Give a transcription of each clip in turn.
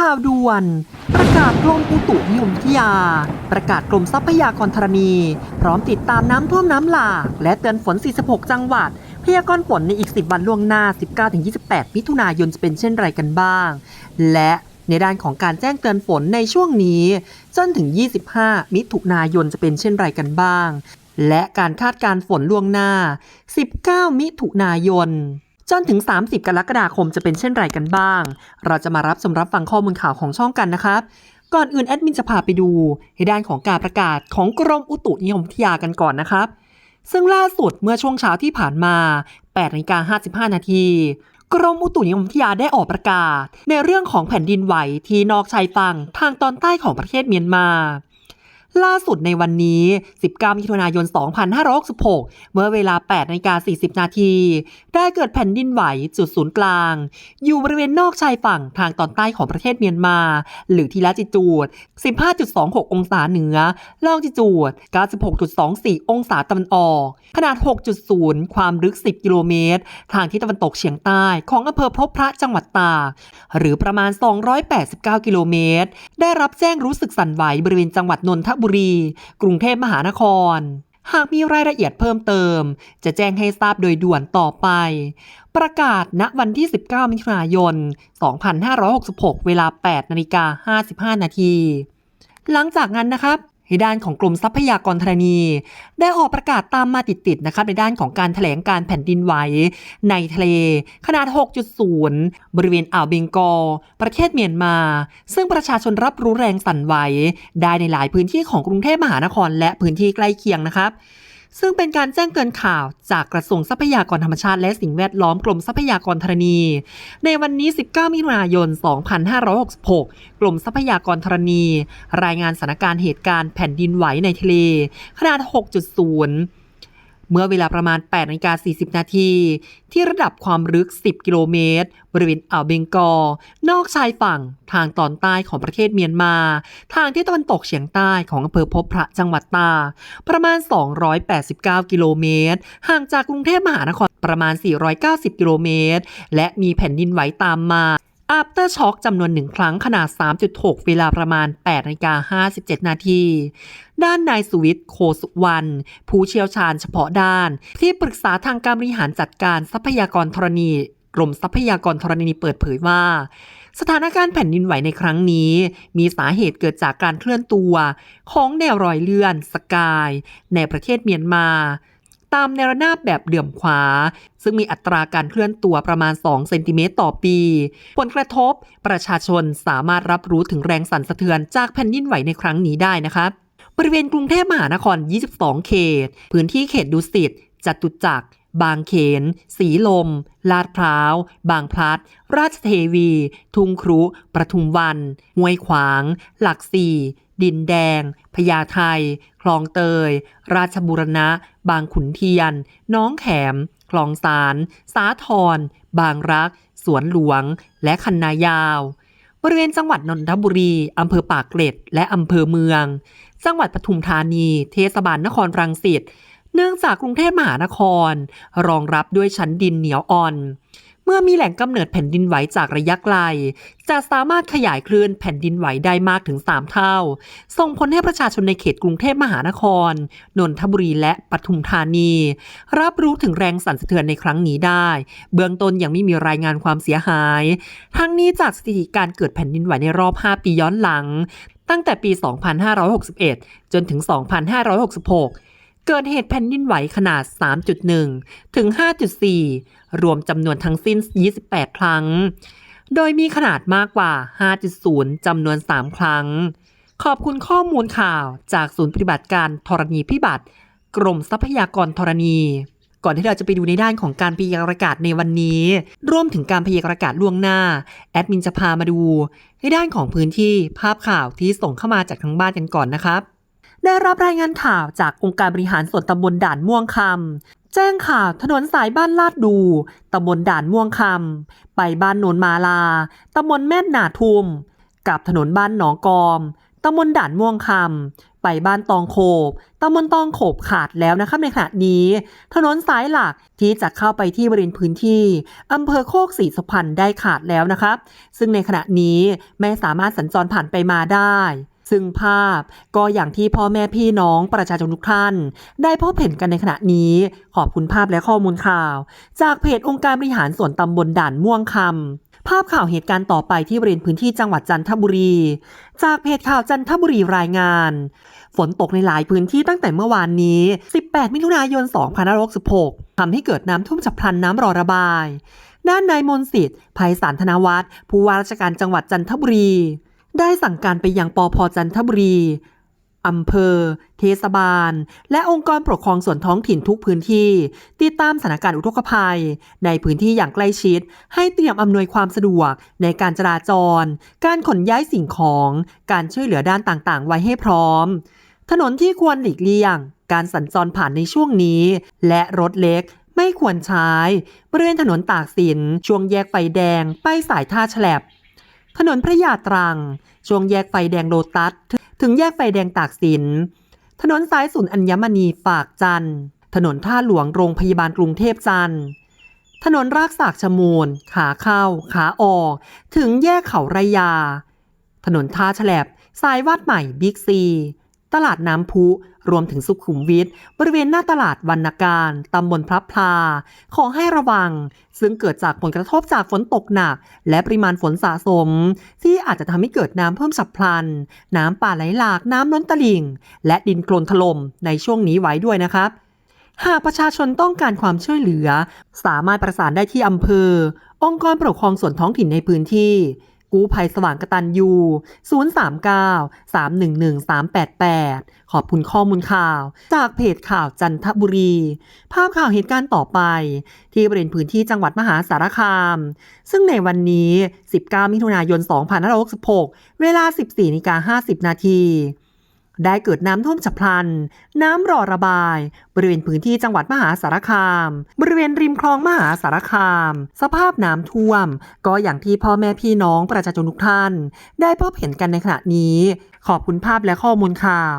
ข่าวด่วน ประกาศกรมอุตุนิยมวิทยา ประกาศกรมทรัพยากรธรณี พร้อมติดตามน้ำท่วมน้ำหลาก และเตือนฝน 46 จังหวัด พยากรณ์ฝนในอีก 10 วันล่วงหน้า 19-28 มิถุนายนจะเป็นเช่นไรกันบ้าง และในด้านของการแจ้งเตือนฝนในช่วงนี้ จนถึง 25 มิถุนายนจะเป็นเช่นไรกันบ้าง และการคาดการฝนล่วงหน้า 19 มิถุนายน จนถึง 30 กรกฎาคมจะเป็นเช่นไรกันบ้าง เราจะมารับชมรับฟังข้อมูลข่าวของช่องกันนะครับก่อนอื่นแอดมินจะพาไปดูในด้านของการประกาศของกรมอุตุนิยมวิทยากันก่อนนะครับ ซึ่งล่าสุดเมื่อช่วงเช้าที่ผ่านมา8นาฬิกา55 นาทีกรมอุตุนิยมวิทยาได้ออกประกาศ ในเรื่องของแผ่นดินไหวที่นอกชายฝั่งทางตอนใต้ของประเทศเมียนมา ล่าสุดในวันนี้ 19 มิถุนายน 2566 เมื่อเวลา 8นาฬิกา40 นาที ได้เกิดแผ่นดินไหวจุดศูนย์กลาง อยู่บริเวณนอกชายฝั่งทางตอนใต้ของประเทศเมียนมา หรือที่ละจิจูด 15.26 องศาเหนือลองจิจูด 96.24 องศาตะวันออก ขนาด 6.0 ความลึก 10 กิโลเมตร ทางที่ตะวันตกเฉียงใต้ของอำเภอพบพระจังหวัดตากหรือประมาณ 289 กิโลเมตร ได้รับแจ้งรู้สึกสั่นไหวบริเวณจังหวัดนนทบุรี กรุงเทพมหานคร หากมีรายละเอียดเพิ่มเติม จะแจ้งให้ทราบโดยด่วนต่อไป ประกาศณวันที่ 19 มิถุนายน 2566 เวลา 8นาฬิกา55 นาที หลังจากนั้นนะครับ ในด้านของกรมทรัพยากรธรณี ได้ออกประกาศตามมาติดๆนะครับในด้านของการแถลงการแผ่นดินไหวในทะเล ขนาด 6.0 บริเวณอ่าวเบงกอลประเทศเมียนมา ซึ่งประชาชนรับรู้แรงสั่นไหว ได้ในหลายพื้นที่ของกรุงเทพมหานครและพื้นที่ใกล้เคียงนะครับ ซึ่งเป็นการแจ้งเกินข่าวจากกระทรวงทรัพยากรธรรมชาติและสิ่งแวดล้อมกรมทรัพยากรธรณี ในวันนี้ 19 มิถุนายน 2566 กรมทรัพยากรธรณี รายงานสถานการณ์เหตุการณ์แผ่นดินไหวในทะเลขนาด 6.0 เมื่อเวลาประมาณ8นาฬิกา40 นาที ที่ระดับความลึก 10 กิโลเมตร บริเวณอ่าวเบงกอลนอกชายฝั่งทางตอนใต้ของประเทศเมียนมา ทางที่ตะวันตกเฉียงใต้ของอำเภอพบพระจังหวัดตา ประมาณ 289 กิโลเมตร ห่างจากกรุงเทพมหานครประมาณ 490 กิโลเมตร และมีแผ่นดินไหวตามมา อัปเตอร์ช็อคจำนวนหนึ่งครั้งขนาด 3.6 เวลาประมาณ8นาฬิกา57 นาที ด้านนายสุวิทย์โคสุวรรณผู้เชี่ยวชาญเฉพาะด้าน ที่ปรึกษาทางการบริหารจัดการทรัพยากรธรณีกรมทรัพยากรธรณีเปิดเผยว่า สถานการณ์แผ่นดินไหวในครั้งนี้ มีสาเหตุเกิดจากการเคลื่อนตัว ของแนวรอยเลื่อน สกาย ในประเทศเมียนมา ตามแนวระนาบแบบเหลื่อมขวา ซึ่งมีอัตราการเคลื่อนตัวประมาณ 2 เซนติเมตรต่อปี ผลกระทบ ประชาชนสามารถรับรู้ถึงแรงสั่นสะเทือนจากแผ่นดินไหวในครั้งนี้ได้นะครับบริเวณกรุงเทพมหานคร 22 เขต พื้นที่เขตดุสิตจตุจักรบางเขน สีลม ลาดพร้าว บางพลัด ราชเทวี ทุ่งครุ ประทุมวันห้วยขวาง หลักสี่ ดินแดง พญาไทคลองเตย ราชบุรณะ บางขุนเทียน น้องแขม คลองสาร สาทร บางรัก สวนหลวง และคันนายาว บริเวณจังหวัดนนทบุรี อำเภอปากเกร็ด และอำเภอเมือง จังหวัดปทุมธานี เทศบาลนครรังสิต เนื่องจากกรุงเทพมหานคร รองรับด้วยชั้นดินเหนียวอ่อน มื่อมีแหล่งกำเนิดแผ่นดินไหวจากระยะไกล จะสามารถขยายคลื่นแผ่นดินไหวได้มากถึง 3 เท่า ส่งผลให้ประชาชนในเขตกรุงเทพมหานคร นนทบุรีและปทุมธานี รับรู้ถึงแรงสั่นสะเทือนในครั้งนี้ได้ เบื้องต้นยังไม่มีรายงานความเสียหาย ทั้งนี้จากสถิติการเกิดแผ่นดินไหวในรอบ 5 ปีย้อนหลัง ตั้งแต่ปี 2561 จนถึง 2566 เกิดเหตุแผ่นดินไหวขนาด 3.1 ถึง 5.4 รวมจำนวนทั้งสิ้น 28 ครั้ง โดยมีขนาดมากกว่า 5.0 จำนวน 3 ครั้ง ขอบคุณข้อมูลข่าวจากศูนย์ปฏิบัติการธรณีพิบัติ กรมทรัพยากรธรณีก่อนที่เราจะไปดูในด้านของการพยากรณ์อากาศในวันนี้รวมถึงการพยากรณ์อากาศล่วงหน้า แอดมินจะพามาดู ในด้านของพื้นที่ภาพข่าวที่ส่งเข้ามาจากทางบ้านกันก่อนนะครับ ได้รับรายงานข่าวจากองค์การบริหารส่วนตำบลด่านม่วงคำแจ้งข่าวถนนสายบ้านลาดดูตำบลด่านม่วงคำไปบ้านโนนมาลาตำบลแม่นนาทุม กับถนนบ้านหนองกอมตำบลด่านม่วงคำไปบ้านตองโขบตำบลตองโขบขาดแล้วนะครับในขณะนี้ ถนนสายหลักที่จะเข้าไปที่บริเวณพื้นที่อำเภอโคกศรีสุพรรณได้ขาดแล้วนะครับซึ่งในขณะนี้ไม่สามารถสัญจรผ่านไปมาได้ ซึ่งภาพก็อย่างที่พ่อแม่พี่น้องประชาชนทุกท่าน ได้พบเห็นกันในขณะนี้ ขอบคุณภาพและข้อมูลข่าว จากเพจองค์การบริหารส่วนตำบลด่านม่วงคำภาพข่าวเหตุการณ์ต่อไปที่บริเวณพื้นที่จังหวัดจันทบุรี จากเพจข่าวจันทบุรีรายงาน ฝนตกในหลายพื้นที่ตั้งแต่เมื่อวานนี้ 18 มิถุนายน 2566ทำให้เกิดน้ำท่วมฉับพลันน้ำรอระบาย ด้านนายมนสิทธิ์ภัยสารธนวัฒน์ผู้ว่าราชการจังหวัดจันทบุรี ได้สั่งการไปยังปอพจันทบุรีอำเภอ เทศบาล และองค์กรปกครองส่วนท้องถิ่นทุกพื้นที่ ติดตามสถานการณ์อุทกภัย ในพื้นที่อย่างใกล้ชิด ให้เตรียมอำนวยความสะดวกในการจราจร การขนย้ายสิ่งของ การช่วยเหลือด้านต่างๆ ไว้ให้พร้อม ถนนที่ควรหลีกเลี่ยง การสัญจรผ่านในช่วงนี้ และรถเล็กไม่ควรใช้บริเวณถนนตากสินช่วงแยกไฟแดง ไปสายท่าแฉลบ ถนนพระยาตรัง ช่วงแยกไฟแดงโลตัส ถึงแยกไฟแดงตากสิน ถนนสายศูนย์อัญมณีฝากจันทร์ถนนท่าหลวงโรงพยาบาลกรุงเทพจันทร์ถนนรากสากชมูล ขาเข้า ขาออก ถึงแยกเขาไรยา ถนนท่าแฉลบ สายวัดใหม่บิ๊กซี ตลาดน้ำพุ รวมถึงสุขุมวิทบริเวณหน้าตลาดวรรณการตำบลพระพลา ขอให้ระวัง ซึ่งเกิดจากผลกระทบจากฝนตกหนัก และปริมาณฝนสะสม ที่อาจจะทำให้เกิดน้ำเพิ่มฉับพลัน น้ำป่าไหลหลากน้ำล้นตลิ่ง และดินโคลนถล่มในช่วงนี้ไว้ด้วยนะครับหากประชาชนต้องการความช่วยเหลือ สามารถประสานได้ที่อำเภอ องค์กรปกครองส่วนท้องถิ่นในพื้นที่ กู้ภัยสว่างกตันยู 039 311 388 ขอบคุณข้อมูลข่าว จากเพจข่าวจันทบุรี ภาพข่าวเหตุการณ์ต่อไป ที่บริเวณพื้นที่จังหวัดมหาสารคาม ซึ่งในวันนี้ 19 มิถุนายน 2566 เวลา 14นาฬิกา50 นาที ได้เกิดน้ำท่วมฉับพลัน น้ำรอระบาย บริเวณพื้นที่จังหวัดมหาสารคาม บริเวณริมคลองมหาสารคาม สภาพน้ำท่วม ก็อย่างที่พ่อแม่พี่น้องประชาชนทุกท่าน ได้พบเห็นกันในขณะนี้ ขอบคุณภาพและข้อมูลข่าว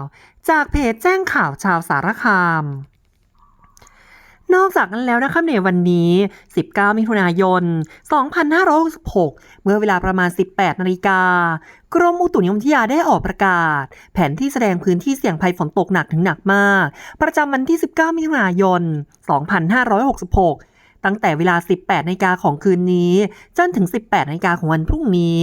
จากเพจแจ้งข่าวชาวสารคาม จากนั้นแล้วนะครับในวันนี้ 19 มิถุนายน 2566 เมื่อเวลาประมาณ 18 นาฬิกากรมอุตุนิยมวิทยาได้ออกประกาศ แผนที่แสดงพื้นที่เสี่ยงภัยฝนตกหนักถึงหนักมาก ประจำวันที่ 19 มิถุนายน 2566ตั้งแต่เวลา 18นาฬิกาของคืนนี้ จนถึง 18นาฬิกาของวันพรุ่งนี้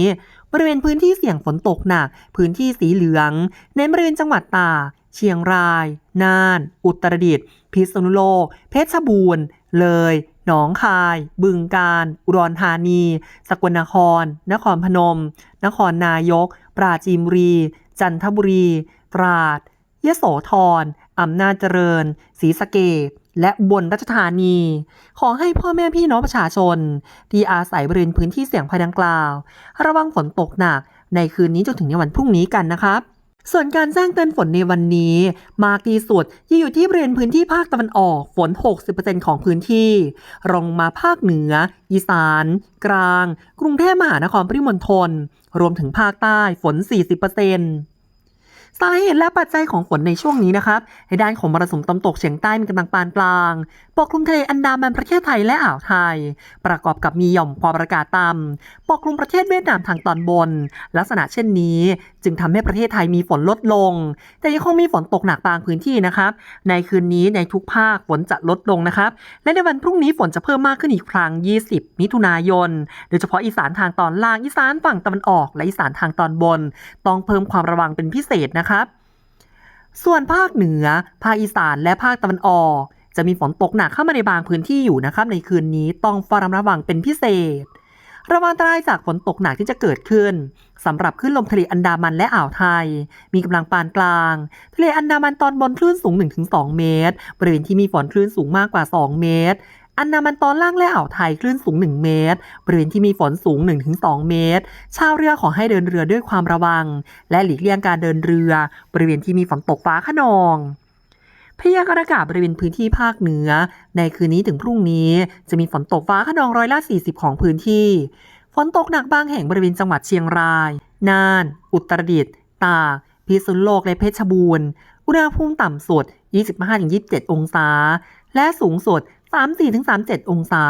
บริเวณพื้นที่เสี่ยงฝนตกหนัก พื้นที่สีเหลืองในบริเวณจังหวัดตาก เชียงราย น่าน อุตรดิตถ์ พิษณุโลก เพชรบูรณ์ เลย หนองคาย บึงกาฬ อุดรธานี สกลนคร นครพนม นครนายก ปราจีนบุรี จันทบุรี ตราด ยโสธร อำนาจเจริญ ศรีสะเกษและอุบนราชธานี ขอให้พ่อแม่พี่น้องประชาชน ที่อาศัยบริเวณพื้นที่เสี่ยงภัยดังกล่าว ระวังฝนตกหนักในคืนนี้จนถึงในวันพรุ่งนี้กันนะครับ ส่วนการแจ้งเตือนฝนในวันนี้ มากที่สุดยังอยู่ที่บริเวณพื้นที่ภาคตะวันออกฝน 60%ของพื้นที่รองมาภาคเหนือ อีสาน กลาง กรุงเทพมหานครปริมณฑลรวมถึงภาคใต้ฝน 40% สาเหตุและปัจจัยของฝนในช่วงนี้นะครับในด้านของมรสุมตะวันตกเฉียงใต้มีกำลังปานกลาง ปกคลุมทะเลอันดามันประเทศไทยและอ่าวไทย ประกอบกับมีหย่อมความกดอากาศต่ำปกคลุมประเทศเวียดนามทางตอนบน ลักษณะเช่นนี้ จึงทำให้ประเทศไทยมีฝนลดลง แต่ยังคงมีฝนตกหนักบางพื้นที่นะครับในคืนนี้ในทุกภาคฝนจะลดลงนะครับและในวันพรุ่งนี้ฝนจะเพิ่มมากขึ้นอีกครั้ง 20 มิถุนายน โดยเฉพาะอีสานทางตอนล่างอีสานฝั่งตะวันออก และอีสานทางตอนบน ต้องเพิ่มความระวังเป็นพิเศษนะครับส่วนภาคเหนือ ภาคอีสาน และภาคตะวันออก จะมีฝนตกหนักเข้ามาในบางพื้นที่อยู่นะครับ ในคืนนี้ต้องเฝ้าระมัดระวังเป็นพิเศษ ระวังอันตรายจากฝนตกหนักที่จะเกิดขึ้นสำหรับคลื่นลมทะเลอันดามันและอ่าวไทย มีกำลังปานกลาง ทะเลอันดามันตอนบนคลื่นสูง 1-2 เมตร บริเวณที่มีฝนคลื่นสูงมากกว่า 2 เมตร อันดามันตอนล่างและอ่าวไทยคลื่นสูง 1 เมตร บริเวณที่มีฝนสูง 1-2 เมตร ชาวเรือขอให้เดินเรือด้วยความระวัง และหลีกเลี่ยงการเดินเรือ บริเวณที่มีฝนตกฟ้าขนองพยากรณ์อากาศบริเวณพื้นที่ภาคเหนือ ในคืนนี้ถึงพรุ่งนี้จะมีฝนตกฟ้าขนองร้อยละ40 ของพื้นที่ ฝนตกหนักบางแห่งบริเวณจังหวัดเชียงราย น่าน อุตรดิตถ์ ตาก พิษณุโลก และเพชรบูรณ์ อุณหภูมิต่ำสุด 25-27 องศา และสูงสุด 34-37 องศา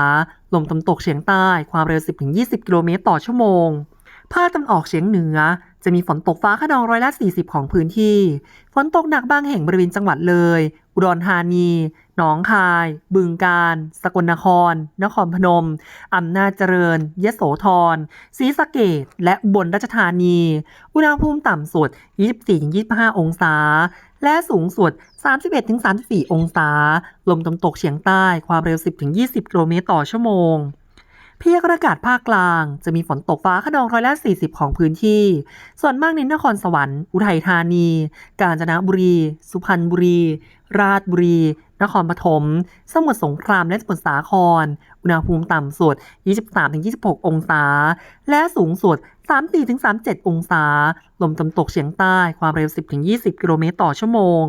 ลมตะวันตกเฉียงใต้ ความเร็ว 10-20 กิโลเมตรต่อชั่วโมง ภาคตะวันออกเฉียงเหนือ จะมีฝนตกฟ้าขนองร้อยละ 40 ของพื้นที่ ฝนตกหนักบางแห่งบริเวณจังหวัดเลย อุดรธานี หนองคาย บึงกาฬ สกลนคร นครพนม อำนาจเจริญ ยโสธร ศรีสะเกษและบลราชธานี อุณหภูมิต่ำสุด 24-25 องศา และสูงสุด 31-34 องศา ลมตะวันตกเฉียงใต้ ความเร็ว 10-20 กิโลเมตรต่อชั่วโมง พยากรณ์อากาศภาคกลาง จะมีฝนตกฟ้าขนองร้อยละ 40 ของพื้นที่ ส่วนมากในนครสวรรค์ อุทัยธานี กาญจนบุรี สุพรรณบุรี ราชบุรี นครปฐม สมุทรสงครามและสมุทรสาคร อุณหภูมิต่ำสุด 23-26 องศา และสูงสุด 34-37 องศา ลมตะวันตกเฉียงใต้ ความเร็ว 10-20 กิโลเมตรต่อชั่วโมง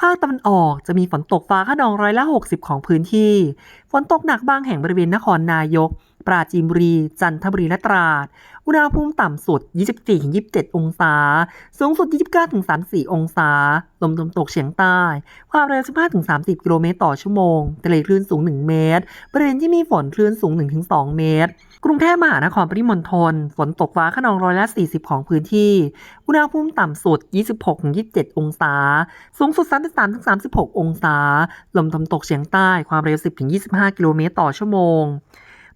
ภาคตะวันออกจะมีฝนตกฟ้าขนองร้อยละ 60 ของพื้นที่ ฝนตกหนักบางแห่งบริเวณนครนายก ปราจีนบุรี จันทบุรีและตราด อุณหภูมิต่ำสุด 24-27 องศา สูงสุด 29-34 องศา ลมตะวันตกเฉียงใต้ ความเร็ว 15-30 กิโลเมตรต่อชั่วโมงทะเลคลื่นสูง 1 เมตร บริเวณที่มีฝนคลื่นสูง 1-2 เมตร กรุงเทพมหานครปริมณฑล ฝนตกฟ้าขนองร้อยละ 40 ของพื้นที่ อุณหภูมิต่ำสุด 26-27 องศา สูงสุด 33-36 องศา ลมตะวันตกเฉียงใต้ ความเร็ว 10-25 กิโลเมตรต่อชั่วโมง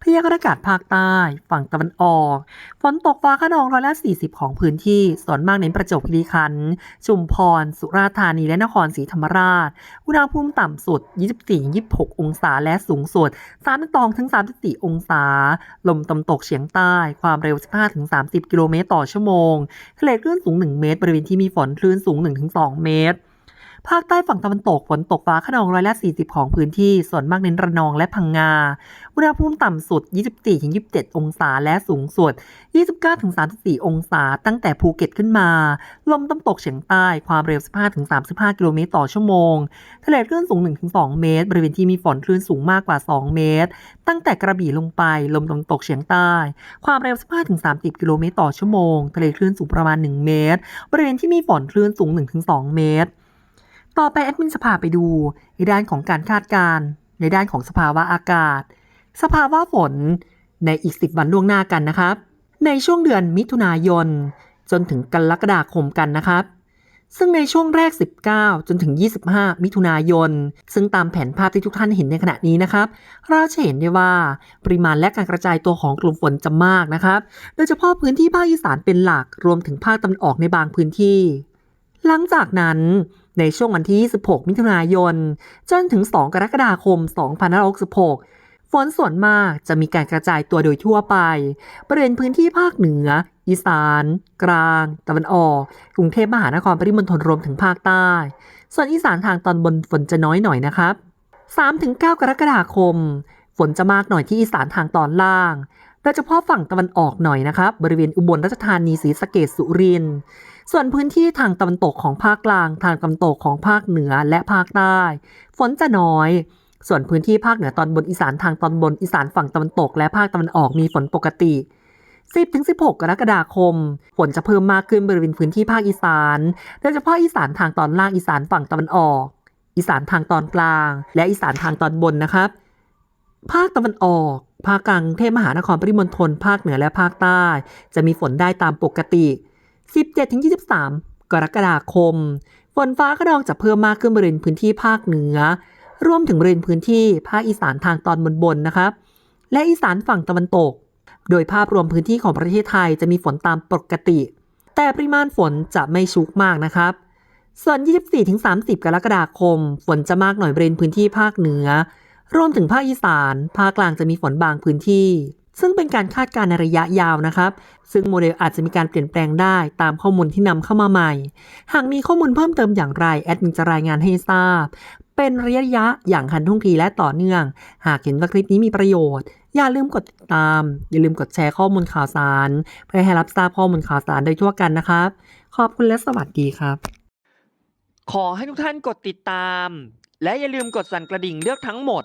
พยากรณ์อากาศภาคใต้ ฝั่งตะวันออก ฝนตกฟ้าขนองร้อยละ 40 ของพื้นที่ ส่วนมากเน้นประจวบคีรีขันธ์ชุมพร สุราษฎร์ธานี และนครศรีธรรมราช อุณหภูมิต่ำสุด 24-26 องศา และสูงสุด 32-34 องศา ลมตะวันตกเฉียงใต้ ความเร็ว 15-30 กิโลเมตรต่อชั่วโมงทะเลคลื่นสูง 1 เมตร บริเวณที่มีฝนคลื่นสูง 1-2 เมตร ภาคใต้ฝั่งตะวันตกฝนตกฟ้าขนองร้อยละ 40 ของพื้นที่ ส่วนมากเน้นระนองและพังงา อุณหภูมิต่ำสุด 24-27 องศาและสูงสุด 29-34 องศา ตั้งแต่ภูเก็ตขึ้นมา ลมตะวันตกเฉียงใต้ความเร็ว 15-35 กิโลเมตรต่อชั่วโมง ทะเลคลื่นสูง 1-2 เมตร บริเวณที่มีฝนคลื่นสูงมากกว่า 2 เมตร ตั้งแต่กระบี่ลงไป ลมตะวันตกเฉียงใต้ ความเร็ว 15-30 กิโลเมตรต่อชั่วโมง ทะเลคลื่นสูงประมาณ 1 เมตร บริเวณที่มีฝนคลื่นสูง 1-2 เมตร ต่อไปแอดมินจะพาไปดูในด้านของการคาดการณ์ในด้านของสภาวะอากาศ สภาวะฝนในอีก 10 วันล่วงหน้ากันนะครับ ในช่วงเดือนมิถุนายน จนถึงกรกฎาคมกันนะครับ ซึ่งในช่วงแรก 19 จนถึง 25 มิถุนายน ซึ่งตามแผนภาพที่ทุกท่านเห็นในขณะนี้นะครับ เราจะเห็นได้ว่าปริมาณและการกระจายตัวของกลุ่มฝนจะมากนะครับ โดยเฉพาะพื้นที่ภาคอีสานเป็นหลักรวมถึงภาคตะวันออกในบางพื้นที่ หลังจากนั้น ในช่วงวันที่ 26 มิถุนายน จนถึง 2 กรกฎาคม 2566 ฝนส่วนมากจะมีการกระจายตัวโดยทั่วไป บริเวณพื้นที่ภาคเหนือ อีสาน กลาง ตะวันออก กรุงเทพมหานครปริมณฑลรวมถึงภาคใต้ ส่วนอีสานทางตอนบนฝนจะน้อยหน่อยนะครับ 3-9 กรกฎาคม ฝนจะมากหน่อยที่อีสานทางตอนล่างโดยเฉพาะฝั่งตะวันออกหน่อยนะครับ บริเวณอุบลราชธานีศรีสะเกษสุรินทร์ ส่วนพื้นที่ทางตะวันตกของภาคกลาง ทางตะวันตกของภาคเหนือและภาคใต้ ฝนจะน้อย ส่วนพื้นที่ภาคเหนือตอนบนอีสานทางตอนบนอีสานฝั่งตะวันตก และภาคตะวันออกมีฝนปกติ 10-16 กรกฎาคม ฝนจะเพิ่มมากขึ้นบริเวณพื้นที่ภาคอีสานโดยเฉพาะอีสานทางตอนล่างอีสานฝั่งตะวันออก อีสานทางตอนกลาง และอีสานทางตอนบนนะครับภาคตะวันออก ภาคกลางกรุงเทพมหานครปริมณฑลภาคเหนือและภาคใต้ จะมีฝนได้ตามปกติ 17-23 กรกฎาคม ฝนฟ้าขนองจะเพิ่มมากขึ้นบริเวณพื้นที่ภาคเหนือ รวมถึงบริเวณพื้นที่ภาคอีสานทางตอนบนๆนะครับ และอีสานฝั่งตะวันตก โดยภาพรวมพื้นที่ของประเทศไทยจะมีฝนตามปกติ แต่ปริมาณฝนจะไม่ชุกมากนะครับ ส่วน 24-30 กรกฎาคม ฝนจะมากหน่อยบริเวณพื้นที่ภาคเหนือ รวมถึงภาคอีสาน ภาคกลางจะมีฝนบางพื้นที่ ซึ่งเป็นการคาดการณ์ในระยะยาวนะครับ ซึ่งโมเดลอาจจะมีการเปลี่ยนแปลงได้ตามข้อมูลที่นำเข้ามาใหม่ หากมีข้อมูลเพิ่มเติมอย่างไร แอดมินจะรายงานให้ทราบ เป็นระยะยะอย่างทันท่วงทีและต่อเนื่อง หากเห็นว่าคลิปนี้มีประโยชน์ อย่าลืมกดติดตาม อย่าลืมกดแชร์ข้อมูลข่าวสาร เพื่อให้รับทราบข้อมูลข่าวสารโดยทั่วกันนะครับ ขอบคุณและสวัสดีครับ ขอให้ทุกท่านกดติดตาม และอย่าลืมกดสั่นกระดิ่งเลือกทั้งหมด